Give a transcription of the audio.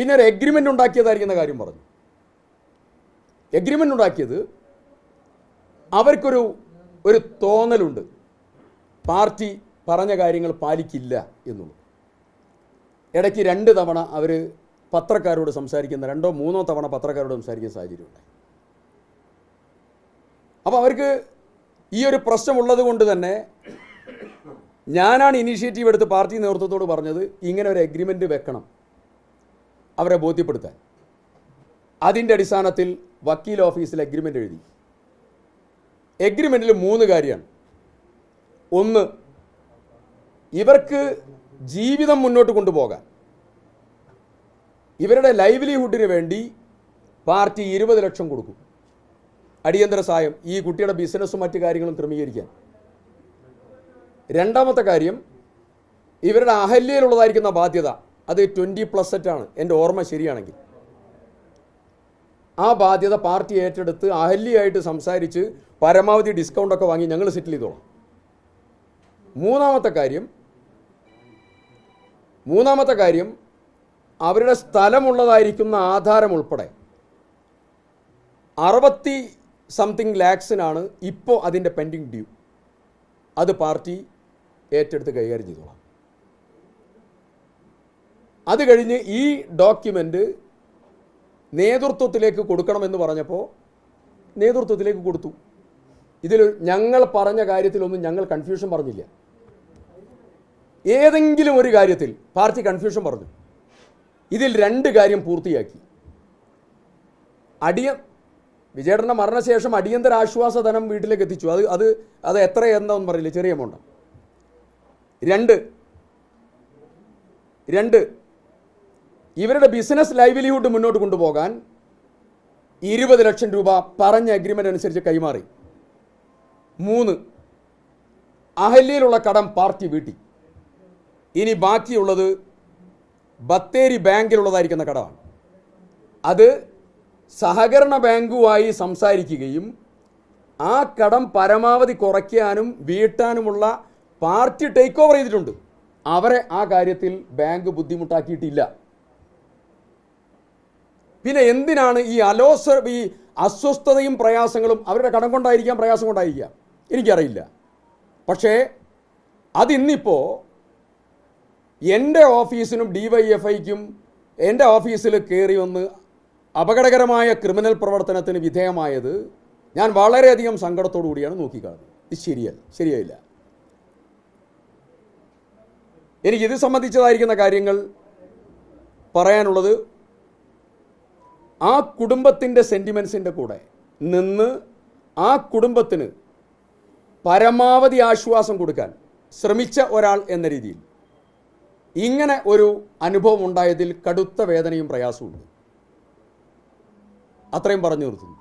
പിന്നെ ഒരു എഗ്രിമെന്റ് ഉണ്ടാക്കിയതായിരിക്കുന്ന കാര്യം പറഞ്ഞു. എഗ്രിമെന്റ് ഉണ്ടാക്കിയത് അവർക്കൊരു ഒരു തോന്നലുണ്ട്. പാർട്ടി പറഞ്ഞ കാര്യങ്ങൾ പാലിക്കില്ല എന്നുള്ളത്. ഇടയ്ക്ക് രണ്ട് തവണ അവർ പത്രക്കാരോട് സംസാരിക്കുന്ന രണ്ടോ മൂന്നോ തവണ പത്രക്കാരോട് സംസാരിക്കുന്ന സാഹചര്യമുണ്ട് അപ്പോൾ അവർക്ക് ഈ ഒരു പ്രശ്നമുള്ളത് കൊണ്ട് തന്നെ ഞാനാണ് ഇനീഷ്യേറ്റീവ് എടുത്ത് പാർട്ടി നേതൃത്വത്തോട് പറഞ്ഞത് ഇങ്ങനെ ഒരു എഗ്രിമെന്റ് വെക്കണം. അവരെ ബോധ്യപ്പെടുത്താൻ. അതിന്റെ അടിസ്ഥാനത്തിൽ വക്കീൽ ഓഫീസിൽ എഗ്രിമെന്റ് എഴുതി. എഗ്രിമെന്റിൽ മൂന്ന് കാര്യമാണ്. ഒന്ന് ഇവർക്ക് ജീവിതം മുന്നോട്ട് കൊണ്ടുപോകാൻ. ഇവരുടെ ലൈവ്ലിഹുഡിന് വേണ്ടി പാർട്ടി ഇരുപത് ലക്ഷം കൊടുക്കും. അടിയന്തര സഹായം ഈ കുട്ടിയുടെ ബിസിനസ്സും മറ്റു കാര്യങ്ങളും ക്രമീകരിക്കാൻ. രണ്ടാമത്തെ കാര്യം ഇവരുടെ അഹല്യയിലുള്ളതായിരിക്കുന്ന ബാധ്യത. അത് ട്വന്റി പ്ലസ് സെറ്റാണ് എന്റെ ഓർമ്മ ശരിയാണെങ്കിൽ. ആ ബാധ്യത പാർട്ടി ഏറ്റെടുത്ത് അഹല്യയായിട്ട് സംസാരിച്ച് പരമാവധി ഡിസ്കൗണ്ടൊക്കെ വാങ്ങി ഞങ്ങൾ സെറ്റിൽ ചെയ്തോളാം. മൂന്നാമത്തെ കാര്യം മൂന്നാമത്തെ കാര്യം അവരുടെ സ്ഥലമുള്ളതായിരിക്കുന്ന ആധാരം ഉൾപ്പെടെ അറുപത്തി സംതിങ് ലാക്സിനാണ് ഇപ്പോൾ അതിന്റെ പെൻഡിങ് ഡ്യൂ അത് പാർട്ടി ഏറ്റെടുത്ത് കൈകാര്യം ചെയ്തോളാം. അത് കഴിഞ്ഞ് ഈ ഡോക്യുമെന്റ് നേതൃത്വത്തിലേക്ക് കൊടുക്കണമെന്ന് പറഞ്ഞപ്പോൾ നേതൃത്വത്തിലേക്ക് കൊടുത്തു. ഇതിൽ ഞങ്ങൾ പറഞ്ഞ കാര്യത്തിലൊന്നും ഞങ്ങൾ കൺഫ്യൂഷൻ പറഞ്ഞില്ല. ഏതെങ്കിലും ഒരു കാര്യത്തിൽ പാർട്ടി കൺഫ്യൂഷൻ പറഞ്ഞു. ഇതിൽ രണ്ട് കാര്യം പൂർത്തിയാക്കി. അടിയ വിജയേട്ടന്റെ മരണശേഷം അടിയന്തര ആശ്വാസ ധനം വീട്ടിലേക്ക് എത്തിച്ചു. അത് അത് അത് എത്ര എന്താണെന്ന് പറയില്ല ചെറിയ എമൗണ്ട് രണ്ട് രണ്ട് ഇവരുടെ ബിസിനസ് ലൈവ്ലിഹുഡ് മുന്നോട്ട് കൊണ്ടുപോകാൻ ഇരുപത് ലക്ഷം രൂപ പറഞ്ഞ അഗ്രിമെന്റ് അനുസരിച്ച് കൈമാറി. മൂന്ന് അഹല്യയിലുള്ള കടം പാർട്ടി വീട്ടി. ഇനി ബാക്കിയുള്ളത് ബത്തേരി ബാങ്കിലുള്ളതായിരിക്കുന്ന കടമാണ്. അത് സഹകരണ ബാങ്കുമായി സംസാരിക്കുകയും ആ കടം പരമാവധി കുറയ്ക്കാനും വീട്ടാനുമുള്ള പാർട്ടി ടേക്ക് ഓവർ ചെയ്തിട്ടുണ്ട്. അവരെ ആ കാര്യത്തിൽ ബാങ്ക് ബുദ്ധിമുട്ടാക്കിയിട്ടില്ല. പിന്നെ എന്തിനാണ് ഈ അലോസ ഈ അസ്വസ്ഥതയും പ്രയാസങ്ങളും അവരുടെ കടം കൊണ്ടായിരിക്കാം പ്രയാസം കൊണ്ടായിരിക്കാം? എനിക്കറിയില്ല. പക്ഷേ അതിന്നിപ്പോൾ എന്റെ ഓഫീസിനും ഡി വൈ എഫ് ഐക്കും എന്റെ ഓഫീസിൽ കയറി വന്ന് അപകടകരമായ ക്രിമിനൽ പ്രവർത്തനത്തിന് വിധേയമായത് ഞാൻ വളരെയധികം സങ്കടത്തോടു കൂടിയാണ് നോക്കിക്കാണുന്നത്. ഇത് ശരിയല്ല ശരിയായില്ല. എനിക്ക് ഇത് സംബന്ധിച്ചതായിരിക്കുന്ന കാര്യങ്ങൾ പറയാനുള്ളത് ആ കുടുംബത്തിന്റെ സെന്റിമെൻസിന്റെ കൂടെ നിന്ന് ആ കുടുംബത്തിന് പരമാവധി ആശ്വാസം കൊടുക്കാൻ ശ്രമിച്ച ഒരാൾ എന്ന രീതിയിൽ ഇങ്ങനെ ഒരു അനുഭവം ഉണ്ടായതിൽ കടുത്ത വേദനയും പ്രയാസവും ഉണ്ട് അത്രയും പറഞ്ഞു നിർത്തുന്നു